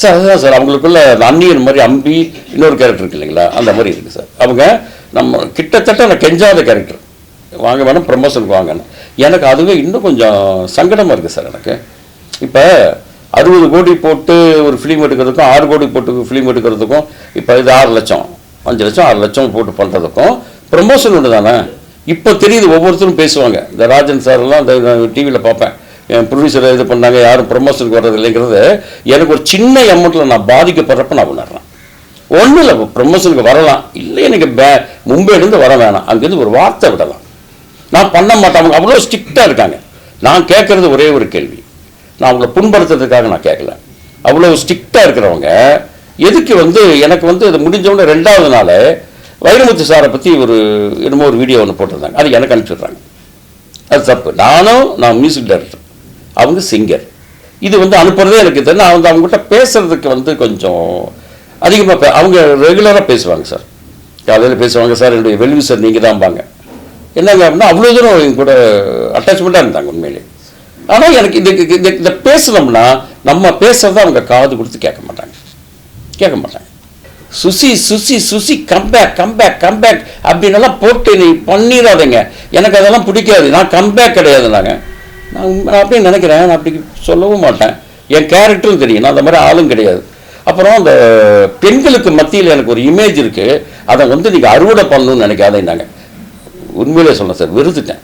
Sir அதுதான் sir. அவங்களுக்குள்ள அந்த அந்நியன் மாதிரி அம்பி இன்னொரு கேரக்டர் இருக்கு இல்லைங்களா? அந்த மாதிரி இருக்குது சார். அவங்க நம்ம கிட்டத்தட்ட நான் கெஞ்சாத கேரக்டர் வாங்க வேணும் ப்ரமோஷனுக்கு வாங்கணும் எனக்கு அதுவே இன்னும் கொஞ்சம் சங்கடமாக இருக்குது சார் எனக்கு. இப்போ அறுபது கோடி போட்டு ஒரு ஃபிலிம் எடுக்கிறதுக்கும் ஆறு கோடி போட்டு ஃபிலிம் எடுக்கிறதுக்கும் இப்போ இது ஆறு லட்சம் அஞ்சு லட்சம் ஆறு லட்சம் போட்டு பண்ணுறதுக்கும் ப்ரமோஷன் ஒன்று தானே இப்போ தெரியுது ஒவ்வொருத்தரும் பேசுவாங்க. இந்த ராஜன் சார் எல்லாம் அந்த டிவியில் பார்ப்பேன். என் ப்ரொடியூசர் இது பண்ணாங்க யாரும் ப்ரமோஷனுக்கு வர்றது இல்லைங்கிறது எனக்கு ஒரு சின்ன அமௌண்ட்டில் நான் பாதிக்கப்படுறப்ப நான் உணர்றேன். ஒன்றும் இல்லை ப்ரொமோஷனுக்கு வரலாம். இல்லை எனக்கு பே மும்பையிலேருந்து வர வேணாம். அங்கேருந்து ஒரு வார்த்தை விடலாம். நான் பண்ண மாட்டேன். அவங்க அவ்வளோ ஸ்ட்ரிக்டாக இருக்காங்க. நான் கேட்குறது ஒரே ஒரு கேள்வி. நான் அவங்கள புண்படுத்துறதுக்காக நான் கேட்கல. அவ்வளோ ஸ்ட்ரிக்டாக இருக்கிறவங்க எதுக்கு வந்து எனக்கு வந்து இது முடிஞ்சவொடனே ரெண்டாவது நாள் வைரமுத்து சாரை பற்றி ஒரு என்னமோ ஒரு வீடியோ ஒன்று போட்டிருந்தாங்க. அது எனக்கு அனுப்பிச்சிடுறாங்க. அது தப்பு. நானும் நான் மியூசிக் டைரக்டர் அவங்க சிங்கர் இது வந்து அனுப்புறதே எனக்கு தெரியும் நான் வந்து அவங்ககிட்ட பேசுறதுக்கு வந்து கொஞ்சம் அதிகமாக அவங்க ரெகுலராக பேசுவாங்க சார். காலையில் பேசுவாங்க சார் என்னுடைய வெல்வி சார் நீங்கள் தான்பாங்க என்னங்க அப்படின்னா அவ்வளோ தூரம் எங்க கூட அட்டாச்மெண்ட்டாக இருந்தாங்க உண்மையிலே. ஆனால் எனக்கு இந்த இந்த இதை பேசணும்னா நம்ம பேசுறத அவங்க காது கொடுத்து கேட்க மாட்டாங்க. கேட்க மாட்டாங்க. Suchi Suchi Suchi comeback comeback comeback அப்படின்னெல்லாம் போட்டு நீ பண்ணிடாதீங்க எனக்கு அதெல்லாம் பிடிக்காது. நான் கம்பேக் கிடையாது நாங்கள் நான் நான் அப்படியே நினைக்கிறேன். நான் அப்படி சொல்லவும் மாட்டேன். என் கேரக்டரும் தெரியும். நான் அந்த மாதிரி ஆளும் கிடையாது. அப்புறம் அந்த பெண்களுக்கு மத்தியில் எனக்கு ஒரு இமேஜ் இருக்குது அதை வந்து நீங்கள் அறுவடை பண்ணணும்னு நினைக்காதேன்னாங்க உண்மையிலே சொன்னேன் சார் வெறுத்துட்டேன்.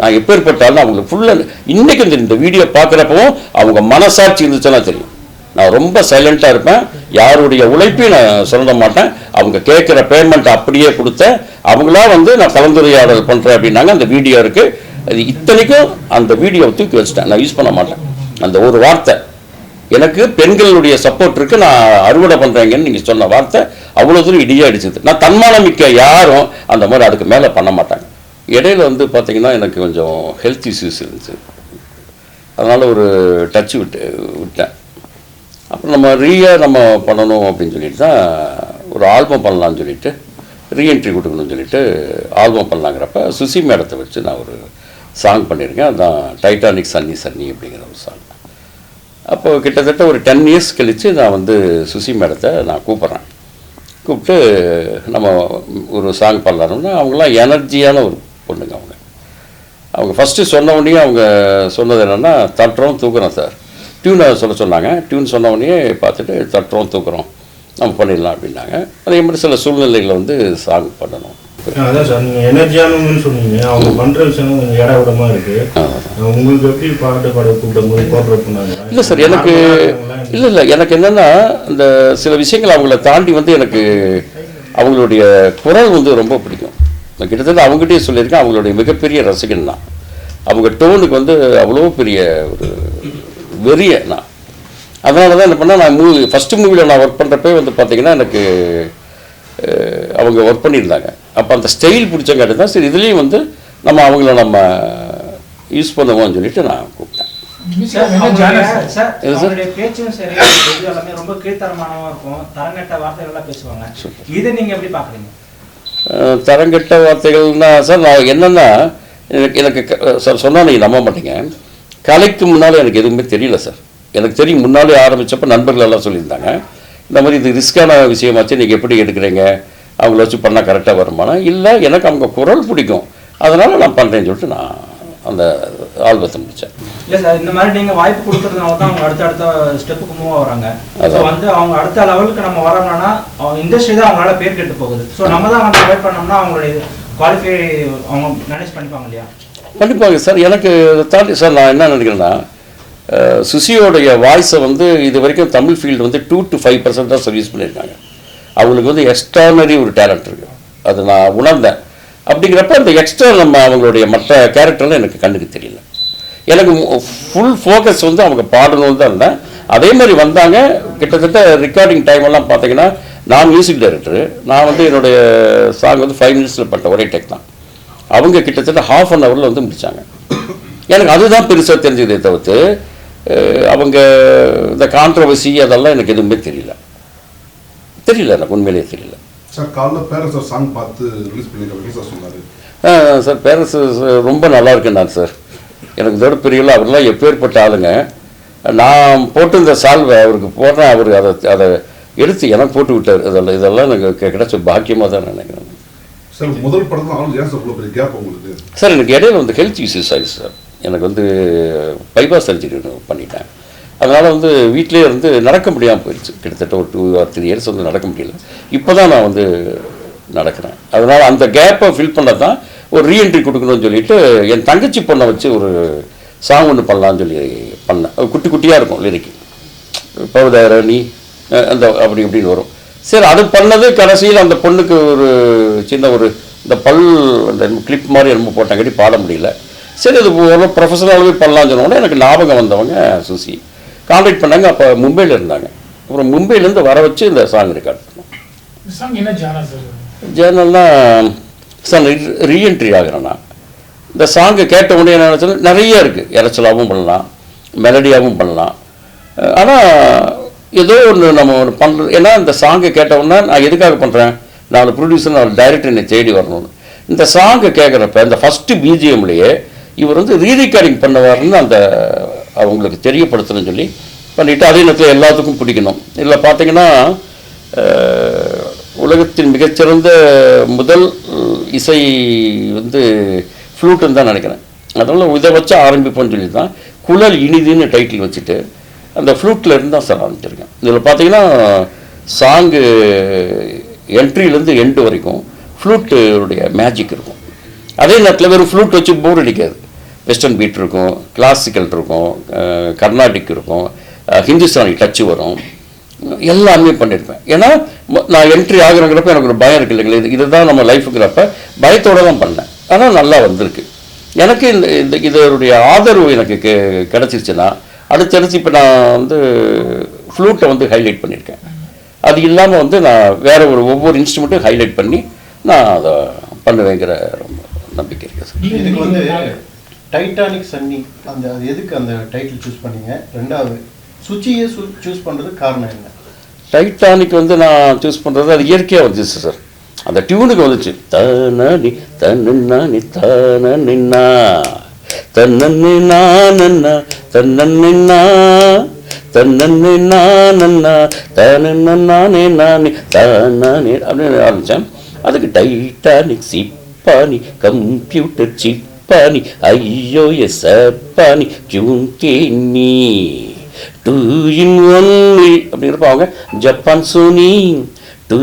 நான் எப்பேற்பட்டாலும் அவங்களுக்கு ஃபுல்லாக இன்றைக்கும் தெரியும் இந்த வீடியோ பார்க்குறப்பவும் அவங்க மனசாட்சி இருந்துச்சுன்னா தெரியும். நான் ரொம்ப சைலண்ட்டாக இருப்பேன். யாருடைய உழைப்பையும் நான் சொல்ல மாட்டேன். அவங்க கேட்குற பேமெண்ட் அப்படியே கொடுத்தேன். அவங்களா வந்து நான் கலந்துரையாடல் பண்ணுறேன் அப்படின்னாங்க. அந்த வீடியோ இருக்குது அது இத்தனைக்கும் அந்த வீடியோவை தூக்கி வச்சுட்டேன். நான் யூஸ் பண்ண மாட்டேன். அந்த ஒரு வார்த்தை. எனக்கு பெண்களுடைய சப்போர்ட் இருக்கு. நான் அறுவடை பண்ணுறேங்கன்னு நீங்கள் சொன்ன வார்த்தை அவ்வளோ தூரம் இடியா அடிச்சுது. நான் தன்மானம் மிக்க யாரும் அந்த மாதிரி அதுக்கு மேலே பண்ண மாட்டாங்க. இடையில வந்து பார்த்திங்கன்னா எனக்கு கொஞ்சம் ஹெல்த் இஷ்யூஸ் இருந்துச்சு. அதனால் ஒரு டச் விட்டு விட்டேன். அப்புறம் நம்ம ரீயாக நம்ம பண்ணணும் அப்படின்னு சொல்லிட்டு தான் ஒரு ஆல்பம் பண்ணலான்னு சொல்லிட்டு ரீஎன்ட்ரி கொடுக்கணும்னு சொல்லிட்டு ஆல்பம் பண்ணலாங்கிறப்ப சுசி மேடத்தை வச்சு நான் ஒரு சாங் பண்ணியிருக்கேன் அதுதான் டைட்டானிக் சன்னி சன்னி அப்படிங்கிற ஒரு சாங் அப்போ கிட்டத்தட்ட ஒரு டென் இயர்ஸ் கழித்து நான் வந்து சுசி மேடத்தை நான் கூப்பிட்றேன். கூப்பிட்டு நம்ம ஒரு சாங் பண்ணலாம்னா அவங்களாம் எனர்ஜியான ஒரு பொண்ணுங்க அவங்க. அவங்க ஃபஸ்ட்டு சொன்ன உடனே அவங்க சொன்னது என்னென்னா தட்டுறோம் தூக்குறோம் சார். டியூனை சொல்ல சொன்னாங்க. டியூன் சொன்ன உடனே பார்த்துட்டு தட்டுறோம் தூக்குறோம் நம்ம பண்ணிடலாம் அப்படின்னாங்க. அதே மாதிரி சில சூழ்நிலைகளை வந்து சாங் பண்ணணும். அதான் சார். நீங்க எனர்ஜியானவங்கன்னு சொன்னீங்க. அவங்க பண்ற விஷயம் கொஞ்சம் இட விடமா இருக்கு. உங்களுக்கு எப்படி பாட்டு பாட கூப்பிடும் போது கோஆப்ரேட் பண்ணாங்க? இல்லை சார் எனக்கு இல்லை. இல்லை எனக்கு என்னென்னா இந்த சில விஷயங்கள் அவங்கள தாண்டி வந்து எனக்கு அவங்களுடைய குரல் வந்து ரொம்ப பிடிக்கும். நான் கிட்டத்தட்ட அவங்ககிட்டயே சொல்லியிருக்கேன். அவங்களுடைய மிகப்பெரிய ரசிகன் தான் அவங்க டோனுக்கு வந்து அவ்வளோ பெரிய ஒரு வெறிய நான். அதனால தான் என்ன பண்ணால் நான் மூவி ஃபஸ்ட்டு மூவியில் நான் ஒர்க் பண்ணுறப்பே வந்து பார்த்தீங்கன்னா எனக்கு அவங்க ஒர்க் பண்ணியிருந்தாங்க. அப்போ அந்த ஸ்டைல் பிடிச்சங்காட்டி தான் சரி இதுலேயும் வந்து நம்ம அவங்கள நம்ம யூஸ் பண்ணுவோம்னு சொல்லிட்டு நான் கூப்பிட்டேன். தரங்கட்ட வார்த்தைகள்லாம் பேசுவாங்க. இதை நீங்க எப்படி பாக்குறீங்க அஹ் தரங்கெட்ட வார்த்தைகள்னா சார் நான் என்னென்னா எனக்கு சார் சொன்னால் நீங்கள் நம்ப மாட்டீங்க. கலைக்கு முன்னால் எனக்கு எதுவுமே தெரியல சார். எனக்கு தெரியும் முன்னாலே ஆரம்பித்தப்ப நண்பர்கள் எல்லாம் சொல்லியிருந்தாங்க. இந்த மாதிரி இது ரிஸ்க்கான விஷயமாச்சு நீங்கள் எப்படி எடுக்கிறீங்க? அவங்கள வச்சு பண்ணால் கரெக்டாக வருமானா இல்லை எனக்கு அவங்க குரல் பிடிக்கும். அதனால் நான் பண்ணுறேன்னு சொல்லிட்டு நான் அந்த ஆல்பத்தை முடித்தேன் இல்ல சார் இந்த மாதிரி நீங்க வாய்ப்பு கொடுக்கறதுனால தான் அவங்க அடுத்த அடுத்த ஸ்டெப்புக்கு மூவ் ஆகுறாங்க ஸோ. வந்து அவங்க அடுத்த லெவலுக்கு நம்ம வரணும்னா அவங்க இண்டஸ்ட்ரி தான் அவங்களால பேர் கெட்டு போகுது. ஸோ நம்ம தான் வந்து அவாய்ட் பண்ணோம்னா அவங்களுடைய குவாலிஃபை அவங்க மேனேஜ் பண்ணிப்பாங்க இல்லையா? கண்டிப்பாங்க சார் எனக்கு தாண்டி சார் நான் என்ன நினைக்கிறேன்னா சுசியோடைய வாய்ஸை வந்து இது வரைக்கும் தமிழ் ஃபீல்டு வந்து டூ டு ஃபைவ் பர்சன்ட் தான் சர்வீஸ் பண்ணியிருக்காங்க. அவங்களுக்கு வந்து எக்ஸ்ட்ரானரி ஒரு டேலண்ட் இருக்குது அது நான் உணர்ந்தேன். அப்படிங்கிறப்ப அந்த எக்ஸ்ட்ரா நம்ம அவங்களுடைய மற்ற கேரக்டர்லாம் எனக்கு கண்ணுக்கு தெரியல. எனக்கு ஃபுல் ஃபோக்கஸ் வந்து அவங்க பாடணும்னு தான் இருந்தேன். அதே மாதிரி வந்தாங்க. கிட்டத்தட்ட ரெக்கார்டிங் டைம் எல்லாம் பார்த்தீங்கன்னா நான் மியூசிக் டைரக்டர் நான் வந்து என்னுடைய சாங் வந்து ஃபைவ் மினிட்ஸில் பண்ண ஒரே டெக் தான். அவங்க கிட்டத்தட்ட ஹாஃப் அன் ஹவரில் வந்து முடித்தாங்க எனக்கு அதுதான் பெருசாக தெரிஞ்சதே தவிர்த்து அவங்க இந்த கான்ட்ரவர்சி அதெல்லாம் எனக்கு எதுவுமே தெரியல. தெரியல எனக்கு உண்மையிலேயே தெரியல. சார் காலைல சாங் பார்த்து ரிலீஸ் சார் சொன்னாரு. சார் ரொம்ப நல்லா இருக்குன்னாங்க சார். எனக்கு இதோட பெரியல அவரெல்லாம் எப்பேற்பட்ட ஆளுங்க. நான் போட்டு இந்த சால்வை அவருக்கு போடுறேன் அவர் அதை அதை எடுத்து எனக்கு போட்டு விட்டார். இதெல்லாம் இதெல்லாம் எனக்கு கிடைச்ச பாக்கியமாக தான் நினைக்கிறேன். சார் முதல் உங்களுக்கு? சார் எனக்கு இடையில வந்து ஹெல்த் இஷ்யூஸ் ஆயிடுச்சு சார். எனக்கு வந்து பைபாஸ் சர்ஜரி பண்ணிட்டேன். அதனால் வந்து வீட்டிலே இருந்து நடக்க முடியாமல் போயிடுச்சு கிட்டத்தட்ட ஒரு டூ ஆர் த்ரீ இயர்ஸ் வந்து நடக்க முடியல. இப்போ தான் நான் வந்து நடக்கிறேன். அதனால் அந்த கேப்பை ஃபில் பண்ண தான் ஒரு ரீஎன்ட்ரி கொடுக்கணும்னு சொல்லிட்டு என் தங்கச்சி பொண்ணை வச்சு ஒரு சாங் ஒன்று பண்ணலான்னு சொல்லி பண்ணேன். குட்டி குட்டியாக இருக்கும் லிரிக்கு பவுதார நீ அந்த அப்படி இப்படின்னு வரும். சரி அது பண்ணது கடைசியில் அந்த பொண்ணுக்கு ஒரு சின்ன ஒரு இந்த பல் அந்த கிளிப் மாதிரி என்னமோ போட்டாங்கடி பாட முடியல. சரி அது ஒரு ப்ரொஃபஷனலாகவே பண்ணலான்னு சொன்னோன்னே எனக்கு ஞாபகம் வந்தவங்க சுசி. கான்டாக்ட் பண்ணாங்க அப்போ மும்பையில் இருந்தாங்க. அப்புறம் மும்பையிலேருந்து வர வச்சு இந்த சாங் ரெக்கார்ட் பண்ணோம். ஜானா சார் ரீஎன்ட்ரி ஆகிறேன் நான். இந்த சாங்கை கேட்ட உடனே என்ன நினச்சேன் நிறைய இருக்குது இறைச்சலாகவும் பண்ணலாம் மெலடியாகவும் பண்ணலாம். ஆனால் ஏதோ ஒன்று நம்ம ஒன்று பண்ணுறது ஏன்னா இந்த சாங்கை கேட்ட உடனே நான் எதுக்காக பண்ணுறேன் நாலு ப்ரொடியூசர் நாலு டைரக்டர் என்னை தேடி வரணும்னு. இந்த சாங்கை கேட்குறப்ப இந்த ஃபஸ்ட்டு பிஜிஎம்லேயே இவர் வந்து ரீரெக்கார்டிங் பண்ணுவாருன்னு அந்த அவங்களுக்கு தெரியப்படுத்தணும்னு சொல்லி பண்ணிவிட்டு அதே நேரத்தில் எல்லாத்துக்கும் பிடிக்கணும். இதில் பார்த்தீங்கன்னா உலகத்தின் மிகச்சிறந்த முதல் இசை வந்து ஃப்ளூட்டுன்னு தான் நினைக்கிறேன். அதனால் இதை வச்சு ஆரம்பிப்போம்னு சொல்லி தான் குழல் இனிதுன்னு டைட்டில் வச்சுட்டு அந்த ஃப்ளூட்டில் இருந்து தான் சார் ஆரம்பிச்சிருக்கேன். இதில் பார்த்தீங்கன்னா சாங்கு என்ட்ரிலேருந்து எண்டு வரைக்கும் ஃப்ளூட்டுடைய மேஜிக் இருக்கும். அதே நேரத்தில் வெறும் ஃப்ளூட் வச்சு போர் அடிக்காது. வெஸ்டர்ன் பீட் இருக்கும் கிளாசிக்கல் இருக்கும் கர்நாடிக் இருக்கும் ஹிந்துஸ்தானி டச்சு வரும். எல்லாமே பண்ணியிருப்பேன் ஏன்னா நான் என்ட்ரி ஆகுறங்கிறப்ப எனக்கு ஒரு பயம் இருக்கு இல்லைங்களா? இது இதுதான் நம்ம லைஃபுங்கிறப்ப பயத்தோடு தான் பண்ணேன். ஆனால் நல்லா வந்திருக்கு. எனக்கு இந்த இந்த இதனுடைய ஆதரவு எனக்கு கெ கிடச்சிருச்சுன்னா அடுத்தடுத்து இப்போ நான் வந்து ஃப்ளூட்டை வந்து ஹைலைட் பண்ணியிருக்கேன் அது இல்லாமல் வந்து நான் வேறு ஒரு ஒவ்வொரு இன்ஸ்ட்ருமெண்ட்டும் ஹைலைட் பண்ணி நான் அதை பண்ணுவேங்கிற ரொம்ப நம்பிக்கை இருக்குது சார் இதுக்கு வந்து டைட்டானிக் சன்னி அந்த அது எதுக்கு அந்த டைட்டில் சூஸ் பண்ணீங்க? ரெண்டாவது சுச்சியே சூஸ் பண்ணுறது காரணம் என்ன? டைட்டானிக் வந்து நான் சூஸ் பண்ணுறது அது இயற்கையாக வந்துச்சு சார் அந்த டியூனுக்கு வந்துச்சு. தனி தன்னி தன்னா நின்னா தன்னி நானண்ணா தன்னன்னா தன்னி நானண்ணா தானே நானே தானே அப்படின்னு ஆரம்பித்தேன் அதுக்கு டைட்டானிக் சிப்பானி கம்ப்யூட்டர் pani, ஐயோ எஸ் பாணி நீ டூ இன் ஒன்று அப்படிங்கிறப்ப அவங்க ஜப்பான் சோனி டூ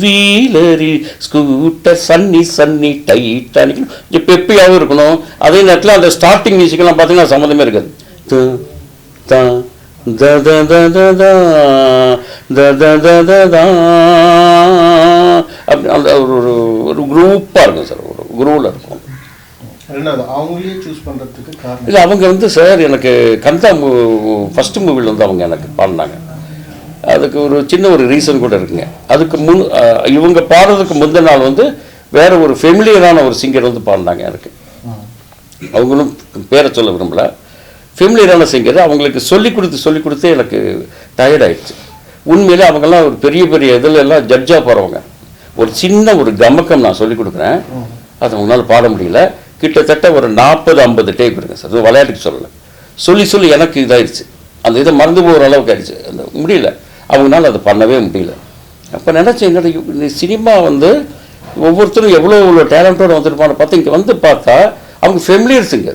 வீலரில் ஸ்கூட்டர் சன்னி சன்னி டைட்டானிக் இப்போ எப்பயாவும் இருக்கணும் அதே நேரத்தில் அந்த ஸ்டார்டிங் மியூசிக்கெல்லாம் பார்த்தீங்கன்னா சம்மந்தமே இருக்காது அப்படி அந்த ஒரு ஒரு குரூப்பாக இருக்கும் சார் ஒரு குரூவில் இருக்கும் ரெண்டாவது அவங்களே சூஸ் பண்றதுக்கு காரணம். இல்லை அவங்க வந்து சார் எனக்கு கந்தா ஃபஸ்ட்டு மூவியில் வந்து அவங்க எனக்கு பாடினாங்க. அதுக்கு ஒரு சின்ன ஒரு ரீசன் கூட இருக்குங்க. அதுக்கு முன் இவங்க பாடுறதுக்கு முந்தின நாள் வந்து வேற ஒரு ஃபெமிலியரான ஒரு சிங்கர் வந்து பாடினாங்க எனக்கு. அவங்களும் பேரை சொல்ல விரும்பல. ஃபெமிலியரான சிங்கர் அவங்களுக்கு சொல்லி கொடுத்து சொல்லி கொடுத்து எனக்கு டயர்ட் ஆயிடுச்சு. உண்மையிலே அவங்கெல்லாம் ஒரு பெரிய பெரிய இதில் எல்லாம் ஜட்ஜாக போகிறவங்க ஒரு சின்ன ஒரு கமக்கம் நான் சொல்லி கொடுக்குறேன். அது அவங்களால பாட முடியல. கிட்டத்தட்ட ஒரு நாற்பது ஐம்பது டேப் இருக்குங்க சார். விளையாட்டுக்கு சொல்லலை. சொல்லி சொல்லி எனக்கு இதாயிடுச்சு அந்த இதை மறந்து போகிற அளவுக்கு ஆயிடுச்சு அந்த முடியல. அவங்களால அதை பண்ணவே முடியல. அப்போ நினச்சேன் என்னோட இந்த சினிமா வந்து ஒவ்வொருத்தரும் எவ்வளோ எவ்வளோ டேலண்ட்டோடு வந்திருப்பான்னு பார்த்தா இங்கே வந்து பார்த்தா அவங்க ஃபெமிலியர்ஸுங்க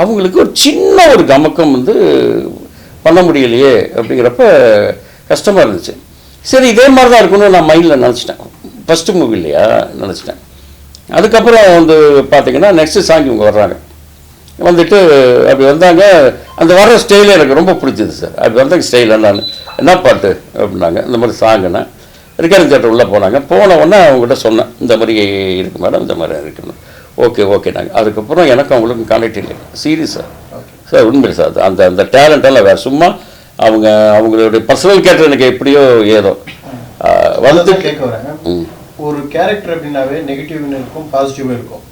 அவங்களுக்கு ஒரு சின்ன ஒரு கமக்கம் வந்து பண்ண முடியலையே அப்படிங்கிறப்ப கஷ்டமாக இருந்துச்சு. சரி இதே மாதிரி தான் இருக்கணும்னு நான் மைண்டில் நினச்சிட்டேன். ஃபஸ்ட்டு மூவி இல்லையா? நினச்சிட்டேன். அதுக்கப்புறம் வந்து பார்த்தீங்கன்னா நெக்ஸ்ட் சாங் இவங்க வர்றாங்க. வந்துட்டு அப்படி வந்தாங்க. அந்த வர்ற ஸ்டைலே எனக்கு ரொம்ப பிடிச்சது சார் அப்படி வந்தாங்க ஸ்டைல் நான் என்ன பாட்டு அப்படின்னாங்க. இந்த மாதிரி சாங்குன்னு ரிகார்டிங் தேட்டர் உள்ளே போனாங்க. போன உடனே அவங்ககிட்ட சொன்னேன். இந்த மாதிரி இருக்கு மேடம் இந்த மாதிரி இருக்குன்னு ஓகே ஓகே நாங்கள் அதுக்கப்புறம் எனக்கு அவங்களுக்கும் கான்டாக்ட் இல்லை. சீரியஸாக சார் உண்மையில் சார் அது அந்த அந்த டேலண்டெல்லாம் வேறு. சும்மா அவங்க அவங்களுடைய பர்சனல் கேட்டர் எனக்கு எப்படியோ ஏதோ. வந்து கேட்க ம். ஒரு கேரக்டர் அப்படின்னாவே நெகட்டிவ் இருக்கும் பாசிட்டிவ் இருக்கும்.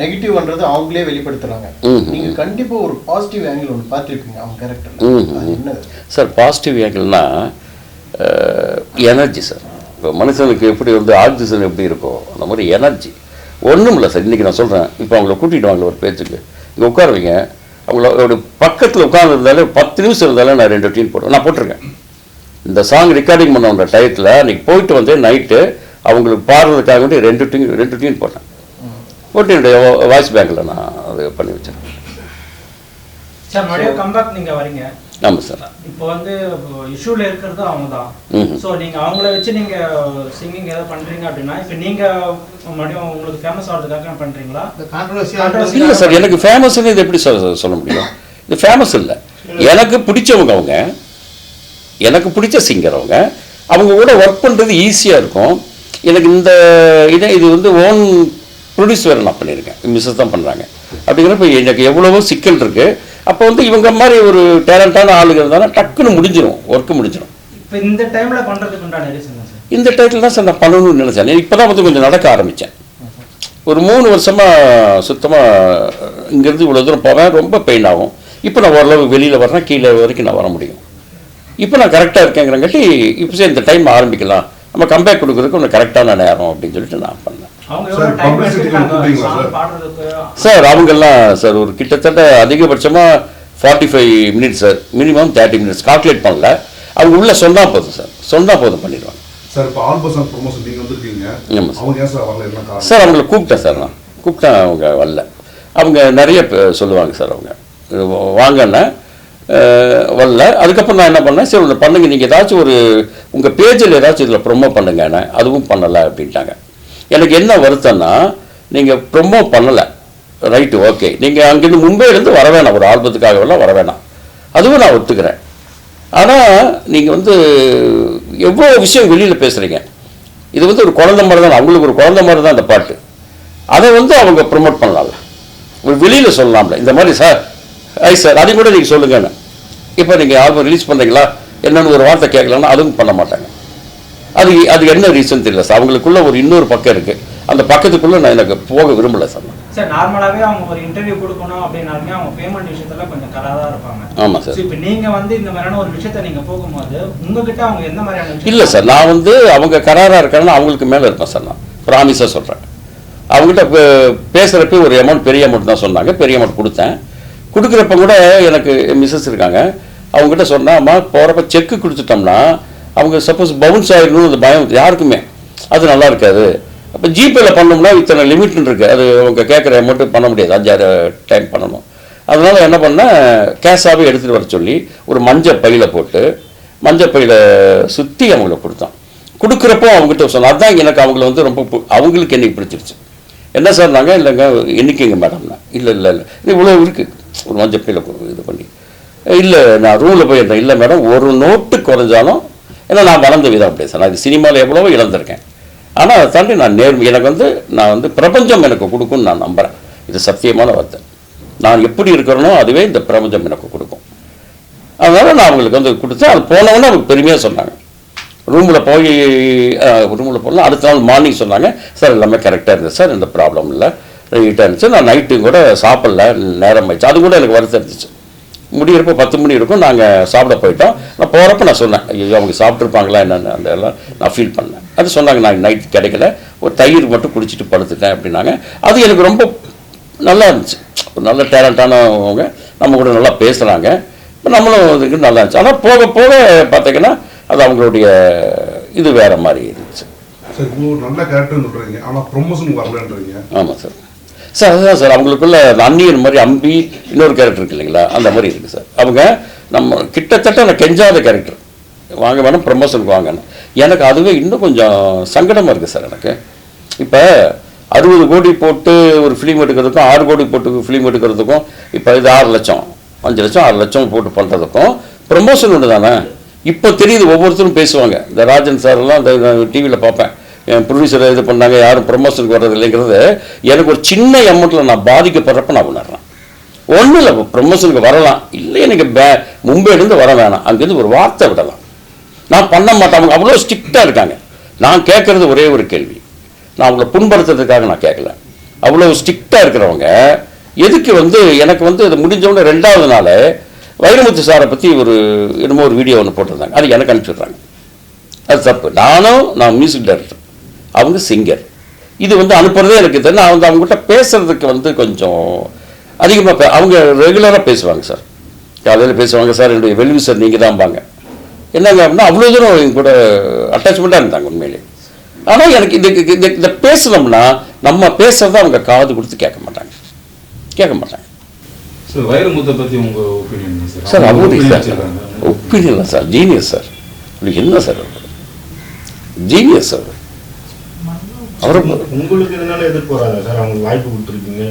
நெகட்டிவ்ன்றது அவங்களே வெளிப்படுத்துறாங்க. நீங்க கண்டிப்பா ஒரு பாசிட்டிவ் ஆங்கிள் ஒன்று பார்த்திருப்பீங்க அவங்க. கேரக்டர்ல அது என்னது? சார் பாசிட்டிவ் ஏங்கிள்னா எனர்ஜி சார் இப்போ மனுஷனுக்கு எப்படி வந்து ஆக்சிஜன் எப்படி இருக்கோ அந்த மாதிரி எனர்ஜி ஒன்றும் இல்லை சார் இன்றைக்கி நான் சொல்கிறேன் இப்போ அவங்கள கூட்டிகிட்டு வாங்க ஒரு பேச்சுக்கு. இங்கே உட்கார வைங்க. அவங்களோட பக்கத்தில் உட்கார்ந்து இருந்தாலே பத்து நிமிஷம் இருந்தாலே நான் ரெண்டு டீன் போடுவேன். நான் போட்டிருக்கேன். இந்த சாங் ரெக்கார்டிங் பண்ண டயத்தில் அன்றைக்கி போயிட்டு வந்து நைட்டு அவங்களுக்கு பாடுறதுக்காக வேண்டி ரெண்டு டீன் ரெண்டு டீன் போட்டேன். போட்டு என்னுடைய வாய்ஸ் பேங்கில் நான் அது பண்ணி வச்சிருக்கேன். சார் மறுபடியும் கம்பேக் நீங்க வரீங்க. ஆமாம் சார். இப்போ வந்து இஷ்யூல இருக்கிறது அவங்க தான். ஸோ நீங்க அவங்கள வச்சு நீங்க சிங்கிங் ஏதாவது பண்றீங்க அப்படின்னா இப்போ நீங்க மறுபடியும் உங்களுக்கு ஃபேமஸ் ஆகிறதுக்காக பண்றீங்களா? இந்த கான்ட்ரவர்சி இல்லை சார் எனக்கு ஃபேமஸ்னு இது எப்படி சொல்ல சொல்ல முடியும்? இது ஃபேமஸ் இல்லை. எனக்கு பிடிச்சவங்க அவங்க எனக்கு பிடிச்ச சிங்கர் அவங்க அவங்க கூட ஒர்க் பண்ணுறது ஈஸியாக இருக்கும். எனக்கு இந்த இதை இது வந்து ஓன் ப்ரொடியூஸ் வேறு நான் பண்ணியிருக்கேன். மிஸ்ஸஸ் தான் பண்ணுறாங்க அப்படிங்கிறப்ப எனக்கு எவ்வளவோ சிக்கல் இருக்குது அப்போ வந்து இவங்க மாதிரி ஒரு டேலண்டான ஆளுங்க இருந்தாலும் டக்குன்னு முடிஞ்சிடும் ஒர்க்கு முடிஞ்சிடும் இப்போ இந்த டைம்ல சார்? இந்த டைட்டில் தான் சார் நான் பண்ணணும்னு நினச்சேன். இப்போ தான் வந்து கொஞ்சம் நடக்க ஆரம்பித்தேன் ஒரு மூணு வருஷமாக சுத்தமாக இங்கேருந்து இவ்வளோ தூரம் போவேன். ரொம்ப பெயின் ஆகும். இப்போ நான் ஓரளவு வெளியில் வரேன் கீழே வரைக்கும் நான் வர முடியும். இப்போ நான் கரெக்டாக இருக்கேங்கிறங்காட்டி இப்போ சரி இந்த டைம் ஆரம்பிக்கலாம். நம்ம கம்பேக் கொடுக்குறதுக்கு ஒன்று கரெக்டான நேரம் அப்படின்னு சொல்லிட்டு நான் பண்ணேன். சார் அவங்கெல்லாம் சார் ஒரு கிட்டத்தட்ட அதிகபட்சமாக forty five minutes sir minimum thirty minutes calculate பண்ணல. அவங்க உள்ளே சொன்னால் போதும் சார் சொன்னால் போதும் பண்ணிடுவாங்க. சார் இப்போ ஆல் பர்சன் ப்ரொமோஷன் நீங்கள் வந்திருக்கீங்க. ஆமாம் சார். அவங்க ஏன் சார் அவங்கள கூப்பிட்டேன் சார் நான். கூப்பிட்டேன் அவங்க வரல. அவங்க நிறைய பே- சொல்லுவாங்க சார் அவங்க. வாங்கண்ணே. வரல. அதுக்கப்புறம் நான் என்ன பண்ணேன்? சரி ஒன்று பண்ணுங்க. நீங்கள் ஏதாச்சும் ஒரு உங்கள் பேஜில் ஏதாச்சும் இதில் ப்ரொமோ பண்ணுங்கண்ணே அதுவும் பண்ணலை அப்படின்ட்டாங்க. எனக்கு என்ன வருத்தம்னா நீங்கள் ப்ரொமோ பண்ணலை. ரைட்டு ஓகே நீங்கள் அங்கேருந்து மும்பையிலேருந்து வர வேணாம். ஒரு ஆல்பத்துக்காகவெல்லாம் வர வேணாம். அதுவும் நான் ஒத்துக்கிறேன். ஆனால் நீங்கள் வந்து எவ்வளோ விஷயம் வெளியில் பேசுகிறீங்க இது வந்து ஒரு குழந்தை மாதிரி தான். அவங்களுக்கு ஒரு குழந்த மாதிரி தான் அந்த பாட்டு. அதை வந்து அவங்க ப்ரொமோட் பண்ணலாம்ல. ஒரு வெளியில் சொல்லலாம்ல. இந்த மாதிரி சார் ஐ சார் அதையும் கூட நீங்கள் சொல்லுங்கண்ணே இப்போ நீங்கள் ஆல்பம் ரிலீஸ் பண்ணுறீங்களா என்னன்னு ஒரு வார்த்தை கேட்கலன்னா அதுவும் பண்ண மாட்டாங்க. அது அது என்ன ரீசன் தெரியல சார் அவங்களுக்குள்ள ஒரு இன்னொரு பக்கம் இருக்குது அந்த பக்கத்துக்குள்ளே நான் எனக்கு போக விரும்பலை சார். சார் நார்மலாவே அவங்க ஒரு இன்டர்வியூ கொடுக்கணும் அப்படின்னாலுமே அவங்க பேமெண்ட் விஷயத்துல கொஞ்சம் கராரா இருப்பாங்க. ஆமாம் சார் இப்போ நீங்க வந்து இந்த மாதிரியான ஒரு விஷயத்த நீங்க போகும்போது உங்ககிட்ட அவங்க எந்த மாதிரியான இல்லை சார் நான் வந்து அவங்க கராராக இருக்காங்கன்னா அவங்களுக்கு மேலே இருப்பேன் சார் நான். ப்ராமிஸாக சொல்கிறேன் அவங்ககிட்ட பேசுறப்ப ஒரு அமௌண்ட் பெரிய அமௌண்ட் தான் சொன்னாங்க. பெரிய அமௌண்ட் கொடுத்தேன். கொடுக்குறப்ப கூட எனக்கு மிஸ்ஸஸ் இருக்காங்க. அவங்ககிட்ட சொன்னா அம்மா போகிறப்ப செக்கு கொடுத்துட்டோம்னா அவங்க சப்போஸ் பவுன்ஸ் ஆகிடணும் அந்த பயம் யாருக்குமே. அது நல்லா இருக்காது. அப்போ ஜிபேல பண்ணோம்னா இத்தனை லிமிட்னு இருக்குது அது அவங்க கேட்குற அமௌண்ட்டு பண்ண முடியாது. அஞ்சாறு டைம் பண்ணணும். அதனால் என்ன பண்ணால் கேஷாகவே எடுத்துகிட்டு வர சொல்லி ஒரு மஞ்சள் பையில் போட்டு மஞ்சள் பையில் சுற்றி அவங்கள கொடுத்தான். கொடுக்குறப்போ அவங்ககிட்ட சொன்னேன் அதான் எனக்கு அவங்கள வந்து ரொம்ப பு- அவங்களுக்கு என்னைக்கு பிடிச்சிருச்சு. என்ன சார் நாங்கள் இல்லைங்க என்னைக்குங்க மேடம்னா இல்லை இல்லை இல்லை. இவ்வளோ இருக்குது ஒரு மஞ்சள் பையில் இது பண்ணி. இல்லை நான் ரூமில் போயிருந்தேன். இல்லை மேடம் ஒரு நோட்டு குறைஞ்சாலும் ஏன்னா நான் வளர்ந்த விதம் அப்படியே சார். நான் இது சினிமாவில் எவ்வளவோ இழந்திருக்கேன். ஆனால் அதை தாண்டி நான் நேர்மை எனக்கு வந்து நான் வந்து பிரபஞ்சம் எனக்கு கொடுக்கும்னு நான் நம்புகிறேன் இது சத்தியமான வார்த்தை. நான் எப்படி இருக்கிறேனோ அதுவே இந்த பிரபஞ்சம் எனக்கு கொடுக்கும். அதனால் நான் அவங்களுக்கு வந்து கொடுத்தேன். அது போனவொன்னே அவங்க பெருமையாக சொன்னாங்க. ரூமில் போய் ரூமில் போகலாம் அடுத்த நாள் மார்னிங் சொன்னாங்க சார் எல்லாமே கரெக்டாக இருந்துச்சு சார். எந்த ப்ராப்ளம் இல்லை. ரைட்டாக இருந்துச்சு நான் நைட்டு கூட சாப்பிடல. நேரம் ஆயிடுச்சு. அது கூட எனக்கு வருத்தம் இருந்துச்சு முடியிறப்ப பத்து மணி இருக்கும் நாங்கள் சாப்பிட போயிட்டோம். நான் போகிறப்ப நான் சொன்னேன் ஐயோ அவங்க சாப்பிட்ருப்பாங்களா என்னென்னு? அந்த எல்லாம் நான் ஃபீல் பண்ணேன். அது சொன்னாங்க நான் நைட் கிடைக்கல. ஒரு தயிர் மட்டும் குடிச்சிட்டு படுத்துட்டேன் அப்படின்னாங்க. அது எனக்கு ரொம்ப நல்லா இருந்துச்சு. ஒரு நல்ல டேலண்டானவங்க நம்ம கூட நல்லா பேசுகிறாங்க இப்போ நம்மளும் இதுக்கு நல்லா இருந்துச்சு. ஆனால் போக போக பார்த்தீங்கன்னா அது அவங்களுடைய இது வேற மாதிரி இருந்துச்சு. சார் நல்ல கேரக்டர் சொல்கிறீங்க ஆனால் ப்ரொமோஷன் வரலன்றீங்க. ஆமாம் சார். சார் அதுதான் சார் அவங்களுக்குள்ள அந்த அந்நியன் மாதிரி அம்பி இன்னொரு கேரக்டர் இருக்கு இல்லைங்களா? அந்த மாதிரி இருக்குது சார். அவங்க நம்ம கிட்டத்தட்ட நான் கெஞ்சாத கேரக்டர் வாங்க வேணும் ப்ரமோஷனுக்கு வாங்கன்னு. எனக்கு அதுவே இன்னும் கொஞ்சம் சங்கடமாக இருக்குது சார் எனக்கு. இப்போ அறுபது கோடி போட்டு ஒரு ஃபிலிம் எடுக்கிறதுக்கும் ஆறு கோடி போட்டு ஃபிலிம் எடுக்கிறதுக்கும் இப்போ இது ஆறு லட்சம் அஞ்சு லட்சம் ஆறு லட்சம் போட்டு பண்ணுறதுக்கும் ப்ரமோஷன் ஒன்று தானே இப்போ தெரியுது ஒவ்வொருத்தரும் பேசுவாங்க. இந்த ராஜன் சார் எல்லாம் இந்த டிவியில் பார்ப்பேன். என் ப்ரொடியூசரை இது பண்ணாங்க யாரும் ப்ரொமோஷனுக்கு வர்றது இல்லைங்கிறது எனக்கு ஒரு சின்ன அமௌண்ட்டில் நான் பாதிக்கப்படுறப்ப நான் உணர்றேன். ஒன்றும் இல்லை ப்ரொமோஷனுக்கு வரலாம். இல்லை எனக்கு பே மும்பையிலேருந்து வர வேணாம். அங்கேருந்து ஒரு வார்த்தை விடலாம். நான் பண்ண மாட்டேன். அவங்க அவ்வளோ ஸ்ட்ரிக்டாக இருக்காங்க. நான் கேட்குறது ஒரே ஒரு கேள்வி. நான் அவங்கள புண்படுத்துறதுக்காக நான் கேட்கல. அவ்வளோ ஸ்ட்ரிக்டாக இருக்கிறவங்க எதுக்கு வந்து எனக்கு வந்து இது முடிஞ்சவொடனே ரெண்டாவது நாள் வைரமுத்து சாரை பற்றி ஒரு என்னமோ ஒரு வீடியோ ஒன்று போட்டிருந்தாங்க. அது எனக்கு அனுப்பிச்சுடுறாங்க. அது தப்பு. நானும் நான் மியூசிக் டைரக்டர் அவங்க சிங்கர் இது வந்து அனுப்புறதே எனக்கு தெரியும் நான் வந்து அவங்ககிட்ட பேசுறதுக்கு வந்து கொஞ்சம் அதிகமாக அவங்க ரெகுலராக பேசுவாங்க சார். காலையில் பேசுவாங்க சார் என்னுடைய வெல்வி சார் நீங்கள் தான்பாங்க என்னங்க அப்படின்னா அவ்வளோ தூரம் எங்க கூட அட்டாச்மெண்ட்டாக இருந்தாங்க உண்மையிலே. ஆனால் எனக்கு இது இது- இது பேசுனோம்னா நம்ம பேசுறத அவங்க காது கொடுத்து கேட்க மாட்டாங்க. கேட்க மாட்டாங்க. Sir opinion sir. Opinion sir genius sir என்ன சார் ஜீனியஸ் சார் அவர் உங்களுக்கு இதனால எதிர்ப்பு சார் அவங்களுக்கு வாய்ப்பு கொடுத்துருக்கீங்க.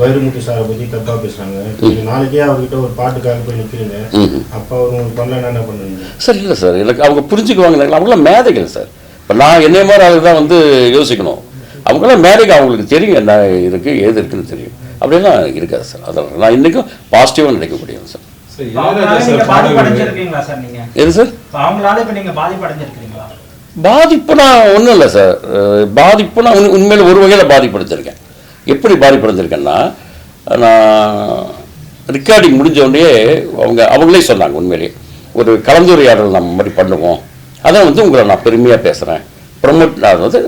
வைரமுத்து சாரை பத்தி தப்பா பேசுறாங்க. நீங்க நாளைக்கே அவர்கிட்ட ஒரு பாட்டுக்காக போய். அப்ப அவர் உங்களுக்கு பண்ணலன்னா என்ன பண்ணுவீங்க? சார் இல்லை சார். எனக்கு அவங்க புரிஞ்சுக்குவாங்க அவங்களாம் மேதைகள் சார். இப்போ நான் என்னைய மாதிரி ஆளுக்கு தான் வந்து யோசிக்கணும். அவங்களாம் மேதைக்கு அவங்களுக்கு தெரியும் என்ன இருக்குது ஏது இருக்குன்னு தெரியும். அப்படியெல்லாம் இருக்காது சார். அதெல்லாம் நான் இன்றைக்கும் பாசிட்டிவாக நினைக்கக்கூடியவன் சார். சார் எது சார்? அவங்களால இப்ப நீங்க பாதிப்படைஞ்சிருக்கீங்களா பாதிப்புனா ஒன்றும் இல்லை சார். பாதிப்புனா உண் உண்மையில் ஒரு வகையில் பாதிப்படுத்திருக்கேன். எப்படி பாதிப்படுத்திருக்கேன்னா நான் ரெக்கார்டிங் முடிஞ்ச உடனே அவங்க அவங்களே சொன்னாங்க உண்மையிலேயே ஒரு கலந்துரையாடல் நம்ம மாதிரி பண்ணுவோம். அதை வந்து உங்களை நான் பெருமையாக பேசுகிறேன் ப்ரொமோட் நான் வந்து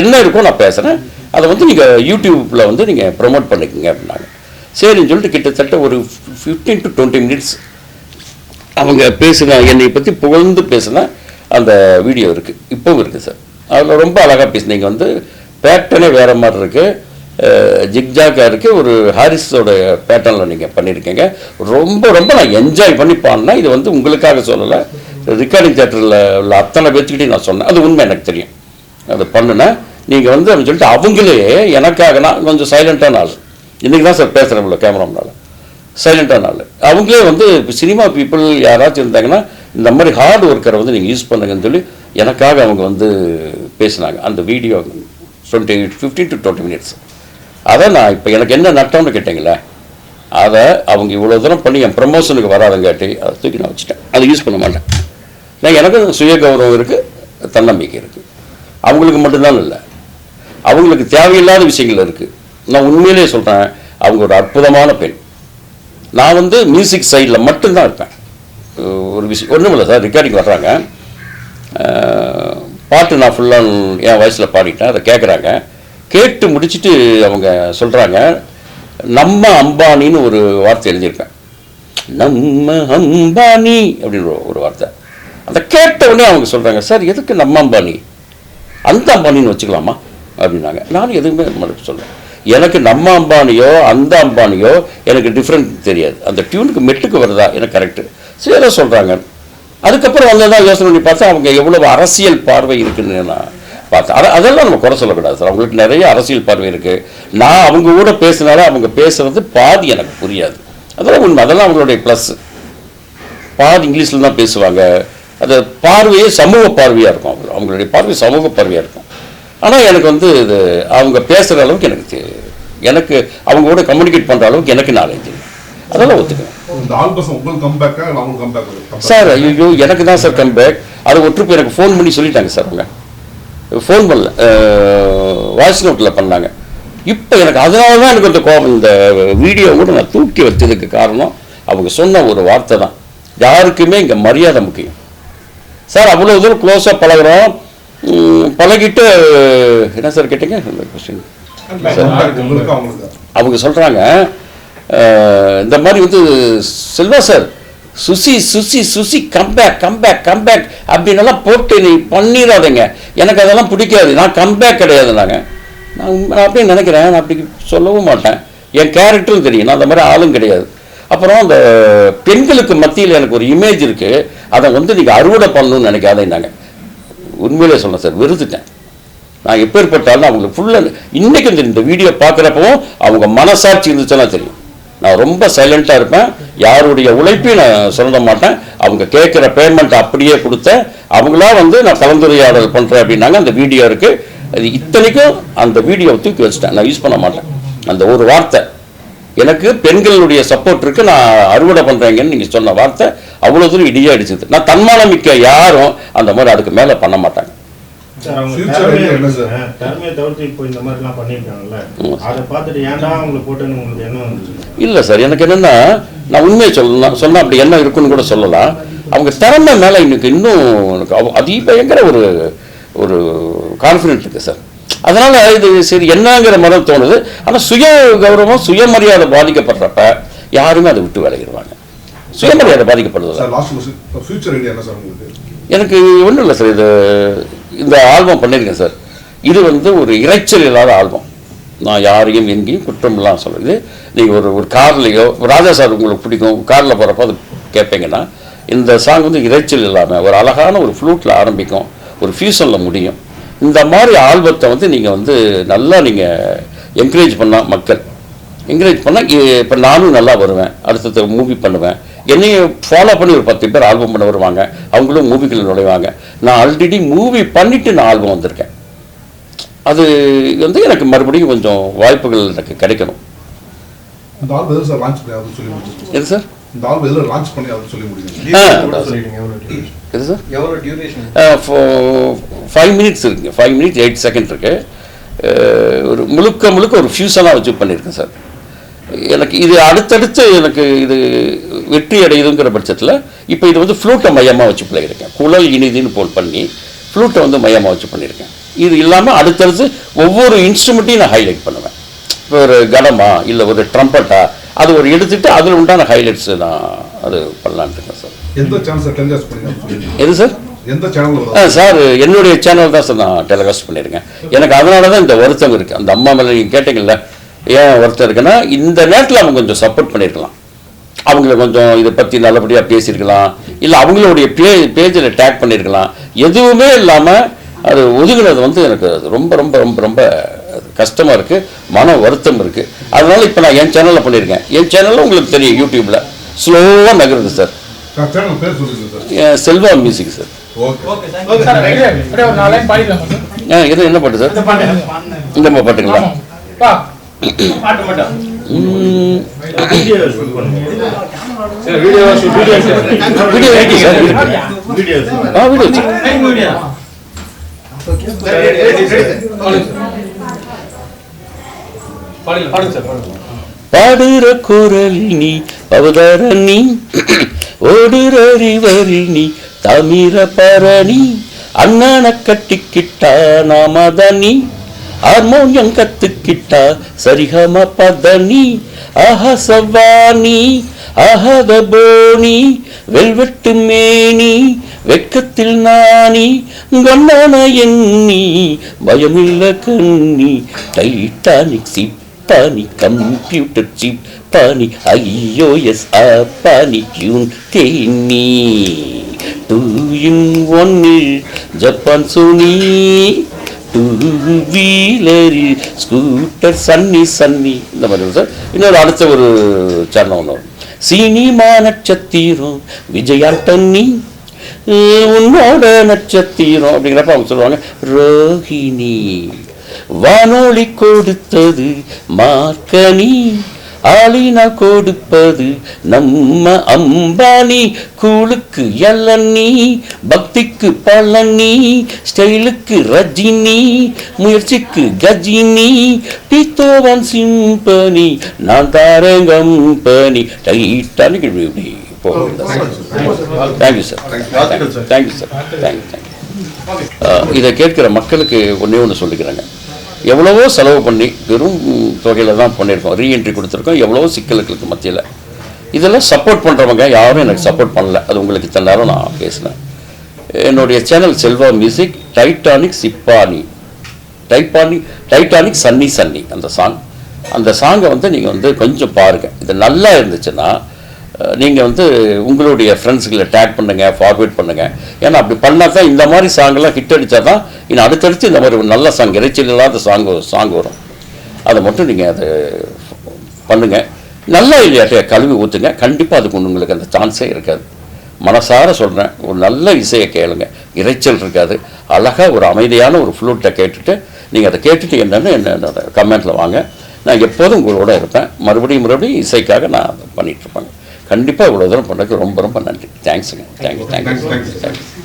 என்ன இருக்கோ நான் பேசுகிறேன் அதை வந்து நீங்கள் யூடியூப்பில் வந்து நீங்கள் ப்ரொமோட் பண்ணிக்கோங்க அப்படின்னாங்க. சரின்னு சொல்லிட்டு கிட்டத்தட்ட ஒரு ஃபிஃப்டீன் டு டுவெண்ட்டி மினிட்ஸ் அவங்க பேசின என்னை பற்றி புகழ்ந்து பேசின அந்த வீடியோ இருக்குது இப்போவும் இருக்குது சார். அதில் ரொம்ப அழகாக பேசுனீங்க வந்து பேட்டர்னே வேறு மாதிரி இருக்குது ஜிக்ஜாக்காக இருக்குது ஒரு ஹாரிஸோட பேட்டர்னில் நீங்கள் பண்ணியிருக்கீங்க ரொம்ப ரொம்ப நான் என்ஜாய் பண்ணி பாடினா இது வந்து உங்களுக்காக சொல்லலை. ரெக்கார்டிங் தேட்டரில் உள்ள அத்தனை பேச்சுக்கிட்டையும் நான் சொன்னேன். அது உண்மை எனக்கு தெரியும். அது பண்ணினேன். நீங்கள் வந்து அப்படின்னு சொல்லிட்டு அவங்களே எனக்காக நான் கொஞ்சம் சைலண்ட்டான ஆள். இன்றைக்கி தான் சார் பேசுகிறேன் இவ்வளோ கேமரா முன்னால் சைலண்ட்டான ஆள். அவங்களே வந்து இப்போ சினிமா பீப்புள் யாராச்சும் இருந்தாங்கன்னா இந்த மாதிரி ஹார்ட் ஒர்க்கரை வந்து நீங்கள் யூஸ் பண்ணுங்கன்னு சொல்லி எனக்காக அவங்க வந்து பேசினாங்க. அந்த video twenty fifteen to twenty minutes அதை நான் இப்போ எனக்கு என்ன நட்டம்னு கேட்டீங்களே அதை அவங்க இவ்வளோ தூரம் பண்ணி என் ப்ரமோஷனுக்கு வராதங்காட்டி அதை தூக்கி நான் வச்சுட்டேன். அதை யூஸ் பண்ண மாட்டேன். நான் எனக்கு சுய கௌரவம் இருக்குது தன்னம்பிக்கை இருக்குது அவங்களுக்கு மட்டும்தான் இல்லை அவங்களுக்கு தேவையில்லாத விஷயங்கள் இருக்குது நான் உண்மையிலேயே சொல்கிறேன் அவங்க ஒரு அற்புதமான பெண். நான் வந்து மியூசிக் சைடில் மட்டும்தான் இருப்பேன். ஒரு விஷயம் ஒன்றும் இல்லை சார் ரெக்கார்டிங் வர்றாங்க. பாட்டு நான் ஃபுல்லாக என் வயசில் பாடிட்டேன் அதை கேட்குறாங்க கேட்டு முடிச்சுட்டு அவங்க சொல்கிறாங்க நம்ம அம்பானின்னு ஒரு வார்த்தை எழுதியிருப்பேன் நம்ம அம்பானி அப்படின்னு ஒரு- வார்த்தை. அதை கேட்ட உடனே அவங்க சொல்கிறாங்க சார் எதுக்கு நம்ம அம்பானி? அந்த அம்பானின்னு வச்சுக்கலாமா? அப்படின்னாங்க. நானும் எதுவுமே மறுப்பு சொல்கிறேன் எனக்கு நம்ம அம்பானியோ அந்த அம்பானியோ எனக்கு டிஃப்ரெண்ட் தெரியாது. அந்த டியூனுக்கு மெட்டுக்கு வருதா? எனக்கு கரெக்டு சேர சொல்கிறாங்க அதுக்கப்புறம் வந்து தான் யோசனை பண்ணி பார்த்தா அவங்க எவ்வளவு அரசியல் பார்வை இருக்குன்னு நான் பார்த்தேன். அதெல்லாம் நம்ம குறை சொல்லக்கூடாது சார். அவங்களுக்கு நிறைய அரசியல் பார்வை இருக்குது நான் அவங்க கூட பேசினாலும் அவங்க பேசுறது பாதி எனக்கு புரியாது. அதெல்லாம் உண்மை. அதெல்லாம் அவங்களுடைய ப்ளஸ் பாதி இங்கிலீஷில் தான் பேசுவாங்க. அது பார்வையே சமூக பார்வையாக இருக்கும் அவங்க. அவங்களுடைய பார்வை சமூக பார்வையாக இருக்கும். ஆனால் எனக்கு வந்து இது அவங்க பேசுகிற அளவுக்கு எனக்கு எனக்கு அவங்க கூட கம்யூனிகேட் பண்ணுற அளவுக்கு எனக்கு நாலேஜ் இல்லை. அதெல்லாம் ஒத்துக்கிறேன் சார் ஐயோ எனக்கு தான் சார் கம்பேக் அது ட்ரிப் எனக்கு ஃபோன் பண்ணி சொல்லிட்டாங்க சார் அவங்க. ஃபோன் பண்ணல. வாய்ஸ் நோட்டில் பண்ணாங்க. இப்போ எனக்கு அதனால தான் எனக்கு அந்த கோபம். இந்த வீடியோ கூட நான் தூக்கி வச்சதுக்கு காரணம் அவங்க சொன்ன ஒரு வார்த்தை தான். யாருக்குமே இங்கே மரியாதை முக்கியம். சார் அவ்வளோ தூரம் க்ளோஸாக பழகுறோம். பழகிட்டு என்ன சார் கேட்டீங்க? கொஸ்டின் உங்களுக்கு அவங்களுக்கு? அவங்க சொல்கிறாங்க இந்த மாதிரி வந்து Selva sir Suchi Suchi Suchi comeback comeback comeback அப்படின்னு போட்டு நீ பண்ணிடாதீங்க எனக்கு அதெல்லாம் பிடிக்காது. நான் கம்பேக் கிடையாது நாங்கள் நான் நான் அப்படியே நினைக்கிறேன். நான் அப்படி சொல்லவும் மாட்டேன். என் கேரக்டரும் தெரியும். நான் அந்த மாதிரி ஆளும் கிடையாது. அப்புறம் அந்த பெண்களுக்கு மத்தியில் எனக்கு ஒரு இமேஜ் இருக்குது அதை வந்து நீங்கள் அறுவடை பண்ணணும்னு நினைக்காதேன்னாங்க உண்மையிலே சொன்னேன் சார் வெறுத்துட்டேன். நான் எப்பேற்பட்டாலும் அவங்களுக்கு ஃபுல்லாக இன்றைக்கும் தெரியும் இந்த வீடியோ பார்க்குறப்பவும் அவங்க மனசாட்சி இருந்துச்சுன்னா தெரியும். நான் ரொம்ப சைலண்ட்டாக இருப்பேன். யாருடைய உழைப்பையும் நான் சொல்ல மாட்டேன். அவங்க கேட்குற பேமெண்ட் அப்படியே கொடுத்தேன் அவங்களா வந்து நான் கலந்துரையாடல் பண்ணுறேன் அப்படின்னாங்க. அந்த வீடியோ இருக்குது அது இத்தனைக்கும் அந்த வீடியோவை தூக்கி வச்சுட்டேன். நான் யூஸ் பண்ண மாட்டேன். அந்த ஒரு வார்த்தை. எனக்கு பெண்களுடைய சப்போர்ட் இருக்கு. நான் அறுவடை பண்ணுறேங்கன்னு நீங்கள் சொன்ன வார்த்தை அவ்வளோ தூரம் இடியாக அடிச்சது. நான் தன்மானமிக்க யாரும் அந்த மாதிரி அதுக்கு மேலே பண்ண மாட்டாங்க. இல்லை சார் எனக்கு என்னென்னா நான் உண்மையை சொல்லலாம் சொன்னால் அப்படி என்ன இருக்குன்னு கூட சொல்லலாம். அவங்க திறமை மேலே இன்னைக்கு இன்னும் எனக்கு அதிபயங்கர ஒரு ஒரு கான்ஃபிடென்ட் இருக்குது சார் அதனால இது சரி என்னங்கிற மாதிரி தோணுது. ஆனால் சுய கௌரவம் சுயமரியாதை பாதிக்கப்படுறப்ப யாருமே அதை விட்டு விலகிடுவாங்க. சுயமரியாதை பாதிக்கப்படுது சார் லாஸ்ட் ஃபியூச்சர் ஐடியா என்ன சார் உங்களுக்கு? எனக்கு ஒன்றும் இல்லை சார் இது இந்த ஆல்பம் பண்ணியிருக்கேன் சார். இது வந்து ஒரு இரைச்சல் இல்லாத ஆல்பம். நான் யாரையும் எங்கேயும் குற்றம்லாம் சொல்கிறது நீங்கள் ஒரு ஒரு கார்லேயோ ராஜா சார் உங்களுக்கு பிடிக்கும் காரில் போகிறப்ப அது கேட்பீங்கன்னா இந்த சாங் வந்து இரைச்சல் இல்லாமல் ஒரு அழகான ஒரு ஃப்ளூட்டில் ஆரம்பிக்கும் ஒரு ஃபியூசனில் முடியும். இந்த மாதிரி ஆல்பத்தை வந்து நீங்கள் வந்து நல்லா நீங்கள் என்கரேஜ் பண்ணால் மக்கள். என்கரேஜ் பண்ணால் இப்போ நானும் நல்லா வருவேன். அடுத்தது மூவி பண்ணுவேன். என்னையும் ஃபாலோ பண்ணி ஒரு பத்து பேர் ஆல்பம் பண்ண வருவாங்க. அவங்களும் மூவிக்குள்ள நுழைவாங்க. நான் ஆல்ரெடி மூவி பண்ணிவிட்டு நான் ஆல்பம் வந்திருக்கேன். அது வந்து எனக்கு மறுபடியும் கொஞ்சம் வாய்ப்புகள் எனக்கு கிடைக்கணும். எது சார் ஃபைவ் மினிட்ஸ் இருக்குங்க ஃபைவ் மினிட்ஸ் எயிட் செகண்ட் இருக்கு. ஒரு முழுக்க முழுக்க ஒரு ஃபியூஷனாக வச்சு பண்ணியிருக்கேன் சார் எனக்கு இது அடுத்தடுத்து எனக்கு இது வெற்றி அடையுதுங்கிற பட்சத்தில் இப்போ இது வந்து ஃப்ளூட்டை மையமாக வச்சு பண்ணியிருக்கேன். குழல் இனிதின்னு போல் பண்ணி ஃப்ளூட்டை வந்து மையமாக வச்சு பண்ணியிருக்கேன். இது இல்லாமல் அடுத்தடுத்து ஒவ்வொரு இன்ஸ்ட்ருமெண்ட்டையும் நான் ஹைலைட் பண்ணுவேன். இப்போ ஒரு கடமா இல்லை ஒரு ட்ரம்பட்டா அது ஒரு எடுத்துட்டு அதில் உண்டான ஹைலைட்ஸ் நான் அது பண்ணலான்ட்டு இருக்கேன் சார். எது சார்? எந்த சேனல் ஆ சார் என்னுடைய சேனல் தான் சார் நான் டெலிகாஸ்ட் பண்ணியிருக்கேன். எனக்கு அதனால தான் இந்த வருத்தம் இருக்குது அந்த அம்மா மேலே நீங்கள் கேட்டீங்கல்ல ஏன் வருத்தம் இருக்குன்னா இந்த நேரத்தில் அவங்க கொஞ்சம் சப்போர்ட் பண்ணியிருக்கலாம் அவங்கள கொஞ்சம் இதை பற்றி நல்லபடியாக பேசியிருக்கலாம். இல்லை அவங்களுடைய பே பேஜில் டேக் பண்ணியிருக்கலாம். எதுவுமே இல்லாமல் அது ஒதுங்கினது வந்து எனக்கு ரொம்ப ரொம்ப ரொம்ப ரொம்ப கஷ்டமாக இருக்குது மன வருத்தம் இருக்குது அதனால இப்போ நான் என் சேனலில் பண்ணியிருக்கேன். என் சேனலில் உங்களுக்கு தெரியும் யூடியூப்பில் ஸ்லோவாக நகருது சார். Selva music sir. இது என்ன பாட்டு சார்? இந்த பாட்டுங்களா? ஆமாம் பா பாட்டு மட்டும் பாடுற நீ அவதரணி ஓடுற நீ தமிர பரணி அண்ணனை கட்டிக்கிட்டா நாமதனி ஹார்மோனியம் கத்துக்கிட்டா சரிகம பதனி அஹ சவானி ஆஹத போனி வெல்வெட்டு மேனி வெட்கத்தில் நாணி கொண்டான எண்ணி பயமில்ல கண்ணி டைட்டானிக் சிப் பானி கம்ப்யூட்டர் சிப் பானி ஐஓஎஸ் பானி டியூன் தேனி. டூ இன் ஒன்னில் ஜப்பான் சோனி. டூ வீலரில் ஸ்கூட்டர் சன்னி சன்னி. இந்த மாதிரி வரும் சார். இன்னொரு அடுத்த ஒரு சரணம் ஒன்று வரும். சினிமா நட்சத்திரம் விஜயாண்டனி உன்னோட நட்சத்திரம் அப்படிங்கிறப்ப அவங்க சொல்லுவாங்க ரோஹிணி. வானொலி கொடுத்தது மார்க்கனி ஆளினா கொடுப்பது நம்ம அம்பானி. கூழுக்கு எல்லண்ணி பக்திக்கு பழனி ஸ்டைலுக்கு ரஜினி முயற்சிக்கு கஜினி பித்தோவன் சிம்பனி நான் தாரேன் கம்பனி டைட்டானிக் இப்படி thank you sir. Thank you sir thank you thank you இதை கேட்கிற மக்களுக்கு ஒன்றே ஒன்று சொல்லிக்கிறேங்க எவ்வளவோ செலவு பண்ணி வெறும் தொகையில் தான் பண்ணியிருக்கோம். ரீஎன்ட்ரி கொடுத்துருக்கோம். எவ்வளவோ சிக்கல்களுக்கு மத்தியில். இதெல்லாம் சப்போர்ட் பண்ணுறவங்க யாரும் எனக்கு சப்போர்ட் பண்ணல. அது உங்களுக்கு இத்தனை நேரம் நான் பேசினேன். என்னுடைய சேனல் செல்வா மியூசிக் டைட்டானிக் சிப்பானி. டைப்பானி டைட்டானிக் சன்னி சன்னி அந்த சாங் அந்த சாங்கை வந்து நீங்கள் வந்து கொஞ்சம் பாருங்கள் இது நல்லா இருந்துச்சுன்னா நீங்கள் வந்து உங்களுடைய ஃப்ரெண்ட்ஸுகளை டேக் பண்ணுங்கள் ஃபார்வேர்ட் பண்ணுங்கள் ஏன்னா அப்படி பண்ணால் தான் இந்த மாதிரி சாங்கெல்லாம் ஹிட் அடித்தா தான் இன்னும் அடுத்தடுத்து இந்த மாதிரி ஒரு நல்ல சாங் இறைச்சல் இல்லாத சாங் சாங் வரும். அதை மட்டும் நீங்கள் அதை பண்ணுங்கள் நல்லா இல்லையாட்டைய கழுவி ஊற்றுங்க கண்டிப்பாக அதுக்கு உங்களுக்கு அந்த சான்ஸே இருக்காது. மனசார சொல்கிறேன் ஒரு நல்ல இசையை கேளுங்க. இரைச்சல் இருக்காது. அழகாக ஒரு அமைதியான ஒரு ஃப்ளூட்டை கேட்டுட்டு நீங்கள் அதை கேட்டுட்டு என்னென்னு என்ன கமெண்ட்டில் வாங்க. நான் எப்போதும் உங்களோட இருப்பேன். மறுபடியும் மறுபடியும் இசைக்காக நான் அதை கண்டிப்பாக இவ்வளோ தூரம் பண்ணதுக்கு ரொம்ப ரொம்ப நன்றி. தேங்க்ஸுங்க தேங்க்யூ தேங்க்யூ. தேங்க்யூ